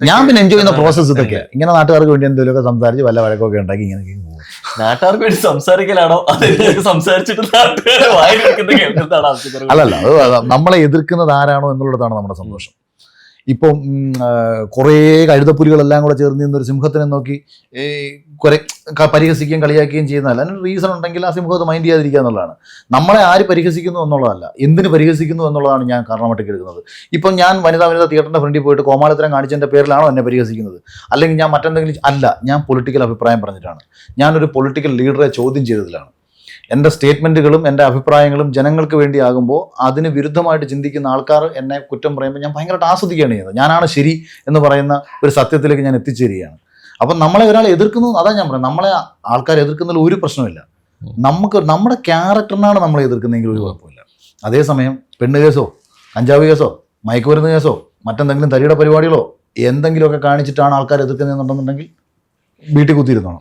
ഞാൻ പിന്നെ എൻജോയ് ചെയ്യുന്ന പ്രോസസ്സ് ഇതൊക്കെ ഇങ്ങനെ നാട്ടുകാർക്ക് വേണ്ടി എന്തെങ്കിലുമൊക്കെ സംസാരിച്ച് വല്ല വഴക്കൊക്കെ ഉണ്ടാക്കി ഇങ്ങനെ പോകും. നാട്ടുകാർക്ക് വേണ്ടി സംസാരിക്കലാണോ? അത് സംസാരിച്ചിട്ട് അല്ലല്ല അത് നമ്മളെ എതിർക്കുന്നത് ആരാണോ എന്നുള്ളതാണ് നമ്മുടെ സന്തോഷം. ഇപ്പം കുറേ കഴുതപ്പുലികളെല്ലാം കൂടെ ചേർന്ന് നിന്നൊരു സിംഹത്തിനെ നോക്കി കുറെ പരിഹസിക്കുകയും കളിയാക്കുകയും ചെയ്യുന്നതല്ല. അതിന് റീസൺ ഉണ്ടെങ്കിൽ ആ സിംഹത്തെ മൈൻഡ് ചെയ്യാതിരിക്കുക എന്നുള്ളതാണ്. നമ്മളെ ആര് പരിഹസിക്കുന്നു എന്നുള്ളതല്ല. എന്തിന് പരിഹസിക്കുന്നു എന്നുള്ളതാണ് ഞാൻ കാരണമായിട്ട് കേൾക്കുന്നത്. ഇപ്പം ഞാൻ വനിതാ വനിതാ തിയേറ്ററിന്റെ ഫ്രണ്ടിൽ പോയിട്ട് കോമാളിത്തരം കാണിച്ചതിന്റെ പേരിലാണോ എന്നെ പരിഹസിക്കുന്നത്? അല്ലെങ്കിൽ ഞാൻ മറ്റെന്തെങ്കിലും അല്ല ഞാൻ പൊളിറ്റിക്കൽ അഭിപ്രായം പറഞ്ഞിട്ടാണ്. ഞാനൊരു പൊളിറ്റിക്കൽ ലീഡറെ ചോദ്യം ചെയ്തതിലാണ്. എന്റെ സ്റ്റേറ്റ്മെന്റുകളും എന്റെ അഭിപ്രായങ്ങളും ജനങ്ങൾക്ക് വേണ്ടി ആകുമ്പോൾ അതിന് വിരുദ്ധമായിട്ട് ചിന്തിക്കുന്ന ആൾക്കാർ എന്നെ കുറ്റം പറയുമ്പോൾ ഞാൻ ഭയങ്കരമായിട്ട് ആസ്വദിക്കുകയാണ് ചെയ്യുന്നത്. ഞാനാണ് ശരി എന്ന് പറയുന്ന ഒരു സത്യത്തിലേക്ക് ഞാൻ എത്തിച്ചേരുകയാണ്. അപ്പം നമ്മളെ ഒരാൾ എതിർക്കുന്നത് അതാ ഞാൻ പറയുന്നത്. നമ്മളെ ആൾക്കാർ എതിർക്കുന്നതിൽ ഒരു പ്രശ്നമില്ല നമുക്ക് നമ്മുടെ ക്യാരക്ടറിനാണ് നമ്മളെ എതിർക്കുന്നതെങ്കിൽ ഒരു കുഴപ്പമില്ല അതേസമയം പെണ്ണ് കേസോ കഞ്ചാവ് കേസോ മയക്കുമരുന്ന് കേസോ മറ്റെന്തെങ്കിലും തരിയുടെ പരിപാടികളോ എന്തെങ്കിലുമൊക്കെ കാണിച്ചിട്ടാണ് ആൾക്കാർ എതിർക്കുന്നതെന്നുണ്ടെന്നുണ്ടെങ്കിൽ വീട്ടിൽ കുത്തിയിരുന്നോണം.